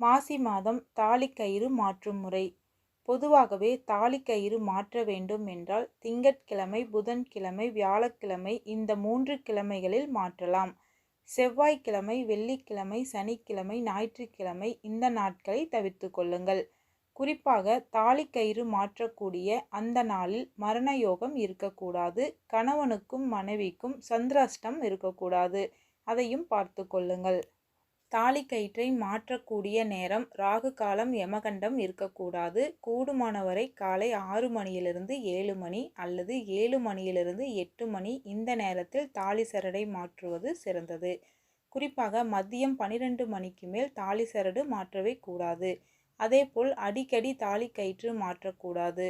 மாசி மாதம் தாலிக்கயிறு மாற்றும் முறை. பொதுவாகவே தாலிக்கயிறு மாற்ற வேண்டும் என்றால் திங்கட்கிழமை புதன்கிழமை வியாழக்கிழமை இந்த மூன்று கிழமைகளில் மாற்றலாம். செவ்வாய்க்கிழமை வெள்ளிக்கிழமை சனிக்கிழமை ஞாயிற்றுக்கிழமை இந்த நாட்களை தவிர்த்து கொள்ளுங்கள். குறிப்பாக தாலிக்கயிறு மாற்றக்கூடிய அந்த நாளில் மரண யோகம் இருக்கக்கூடாது கணவனுக்கும் மனைவிக்கும் சந்திராஷ்டம் இருக்கக்கூடாது. அதையும் பார்த்து கொள்ளுங்கள். தாலிக்கயிற்றை மாற்றக்கூடிய நேரம் ராகு காலம் யமகண்டம் இருக்கக்கூடாது. கூடுமானவரை காலை ஆறு மணியிலிருந்து ஏழு மணி அல்லது ஏழு மணியிலிருந்து எட்டு மணி இந்த நேரத்தில் தாலி சரடை மாற்றுவது சிறந்தது. குறிப்பாக மதியம் பனிரெண்டு மணிக்கு மேல் தாலி சரடு மாற்றவே கூடாது. அதேபோல் அடிக்கடி தாலி கயிற்று மாற்றக்கூடாது.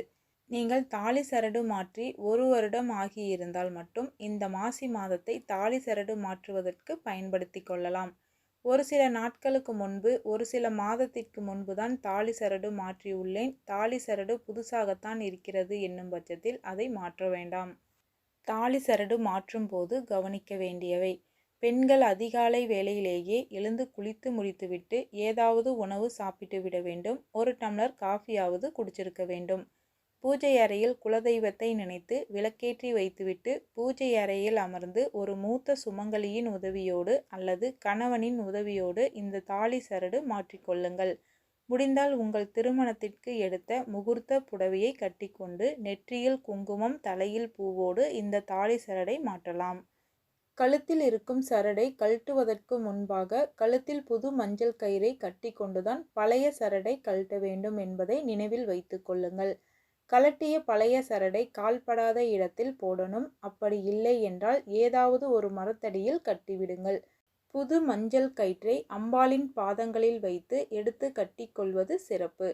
நீங்கள் தாலி சரடு மாற்றி ஒரு வருடம் ஆகியிருந்தால் மட்டும் இந்த மாசி மாதத்தை தாலி சரடு மாற்றுவதற்கு பயன்படுத்தி கொள்ளலாம். ஒரு சில நாட்களுக்கு முன்பு ஒரு சில மாதத்திற்கு முன்பு தான் தாலி சரடு மாற்றியுள்ளேன். தாலி சரடு புதுசாகத்தான் இருக்கிறது என்னும் பட்சத்தில் அதை மாற்ற வேண்டாம். தாலி சரடு மாற்றும் போது கவனிக்க வேண்டியவை. பெண்கள் அதிகாலை வேளையிலேயே எழுந்து குளித்து முடித்துவிட்டு ஏதாவது உணவு சாப்பிட்டு விட வேண்டும். ஒரு டம்ளர் காஃபியாவது குடிச்சிருக்க வேண்டும். பூஜை அறையில் குலதெய்வத்தை நினைத்து விளக்கேற்றி வைத்துவிட்டு பூஜை அறையில் அமர்ந்து ஒரு மூத்த சுமங்கலியின் உதவியோடு அல்லது கணவனின் உதவியோடு இந்த தாலி சரடு மாற்றிக்கொள்ளுங்கள் முடிந்தால் உங்கள் திருமணத்திற்கு எடுத்த முகூர்த்த புடவையை கட்டிக்கொண்டு நெற்றியில் குங்குமம் தலையில் பூவோடு இந்த தாலி சரடை மாற்றலாம். கழுத்தில் இருக்கும் சரடை கழட்டுவதற்கு முன்பாக கழுத்தில் புது மஞ்சள் கயிறை கட்டி கொண்டுதான் பழைய சரடை கழட்ட வேண்டும் என்பதை நினைவில் வைத்து கொள்ளுங்கள். கலட்டிய பழைய சரடை கால்படாத இடத்தில் போடணும். அப்படி இல்லை என்றால் ஏதாவது ஒரு மரத்தடியில் கட்டிவிடுங்கள். புது மஞ்சள் கயிற்றை அம்பாளின் பாதங்களில் வைத்து எடுத்து கட்டிக்கொள்வது சிறப்பு.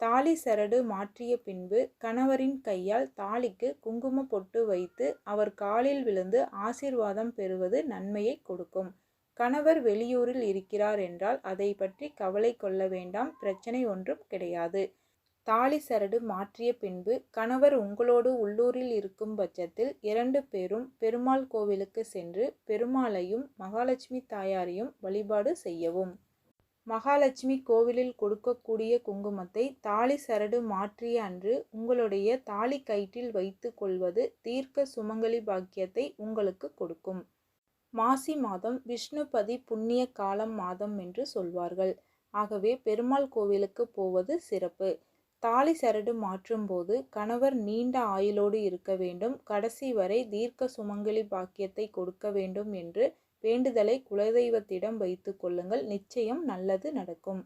தாலி சரடு மாற்றிய பின்பு கணவரின் கையால் தாலிக்கு குங்கும பொட்டு வைத்து அவர் காலில் விழுந்து ஆசீர்வாதம் பெறுவது நன்மையை கொடுக்கும். கணவர் வெளியூரில் இருக்கிறார் என்றால் அதை பற்றி கவலை கொள்ள வேண்டாம். பிரச்சனை ஒன்றும் கிடையாது. தாலி சரடு மாற்றிய பின்பு கணவர் உங்களோடு உள்ளூரில் இருக்கும் பட்சத்தில் இரண்டு பேரும் பெருமாள் கோவிலுக்கு சென்று பெருமாளையும் மகாலட்சுமி தாயாரையும் வழிபாடு செய்யவும். மகாலட்சுமி கோவிலில் கொடுக்கக்கூடிய குங்குமத்தை தாலி சரடு மாற்றிய அன்று உங்களுடைய தாலி கயிற்றில் வைத்து கொள்வது தீர்க்க சுமங்கலி பாக்கியத்தை உங்களுக்கு கொடுக்கும். மாசி மாதம் விஷ்ணுபதி புண்ணிய காலம் மாதம் என்று சொல்வார்கள். ஆகவே பெருமாள் கோவிலுக்கு போவது சிறப்பு. தாலி சரடு மாற்றும்போது கணவர் நீண்ட ஆயுளோடு இருக்க வேண்டும். கடைசி வரை தீர்க்க சுமங்கலி பாக்கியத்தை கொடுக்க வேண்டும் என்று வேண்டுதலை குலதெய்வத்திடம் வைத்து கொள்ளுங்கள். நிச்சயம் நல்லது நடக்கும்.